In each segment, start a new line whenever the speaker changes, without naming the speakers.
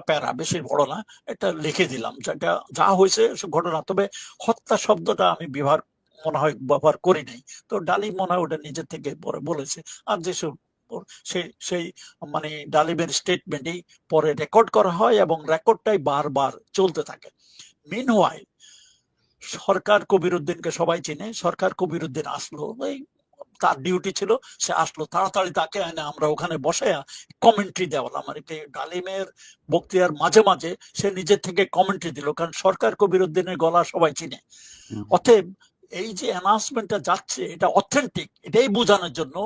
প্যারা, বেশি বড় না, এটা লিখে দিলাম। যেটা যা হয়েছে ঘটনা। তবে হত্যা শব্দটা আমি ব্যবহার, মনে হয় ব্যবহার করি নাই। তো ডালিম মনে হয় ওটা নিজের থেকে পরে বলেছে। আর যেসব সেই সেই মানে ডালিমের স্টেটমেন্টই পরে রেকর্ড করা হয় এবং রেকর্ডটাই বারবার চলতে থাকে। মিন সরকার কবির উদ্দিনকে সবাই চিনে। সরকার কবির উদ্দিন আসলো। ওই তার ডিউটি ছিল সে আসলো তাড়াতাড়ি তাকে এনে আমরা ওখানে বসাইয়া কমেন্ট্রি দেওয়ালাম আর কি ডালিমের বক্তিয়ার মাঝে মাঝে সে নিজের থেকে কমেন্ট্রি দিল কারণ সরকার কবিরুদ্দিনের গলা সবাই চিনে। অতএব এই যে অ্যানাউন্সমেন্টটা যাচ্ছে, এটা অথেন্টিক এটাই বোঝানোর জন্য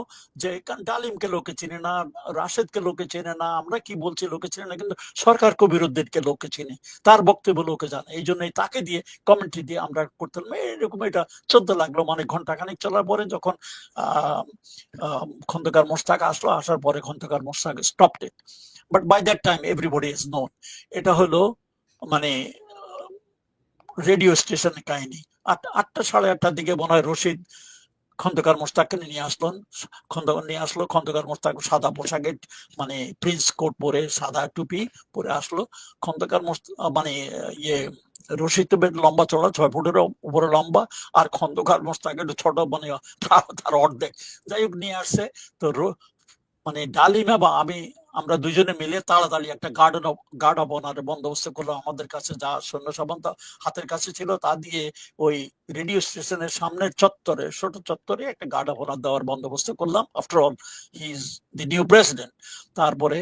যে ডালিমকে লোকে চিনে না, রাশেদকে লোকে চেনে না, আমরা কি বলছি লোকে চিনে না, কিন্তু সরকার কবির উদ্দিনকে লোকে চিনে, তার বক্তব্য লোকে জানে, এই জন্যই তাকে দিয়ে কমেন্ট্রি দিয়ে আমরা করতাম এরকম এটা চলতে লাগল মানে ঘন্টাখানিক চলার পরে যখন, আহ খন্দকার মোস্তাক আসলো, আসার পরে Khondaker Mostaq stopped it but by that time everybody is known এটা হলো মানে রেডিও স্টেশনের কাহিনী। আটটা সাড়ে আটটার দিকে মনে হয় রশিদ খন্দকার মোস্তাককে নিয়ে আসলেন খন্দকার নিয়ে আসলো। খন্দকার মোস্তাক সাদা পোশাকে মানে প্রিন্স কোট পরে সাদা টুপি পরে আসলো। খন্দকার মানে ইয়ে রশিদ তো বেশ লম্বা চড়া ছয় ফুটের উপরে লম্বা। আর খন্দকার মোস্তাক একটু ছোট মানে তার অর্ধেক। যাই হোক, নিয়ে আসছে। তো মানে ডালিমা বা আমি আমরা দুজনে মিলে তাড়াতাড়ি একটা গার্ডেন গার্ড অনারের বন্দোবস্ত করলাম আমাদের কাছে যা সৈন্য সামন্ত হাতের কাছে ছিল, তা দিয়ে ওই রেডিও স্টেশনের সামনের চত্বরে, ছোট চত্বরে একটা গার্ড অফ অনার দেওয়ার বন্দোবস্ত করলাম। After all he is the new president তারপরে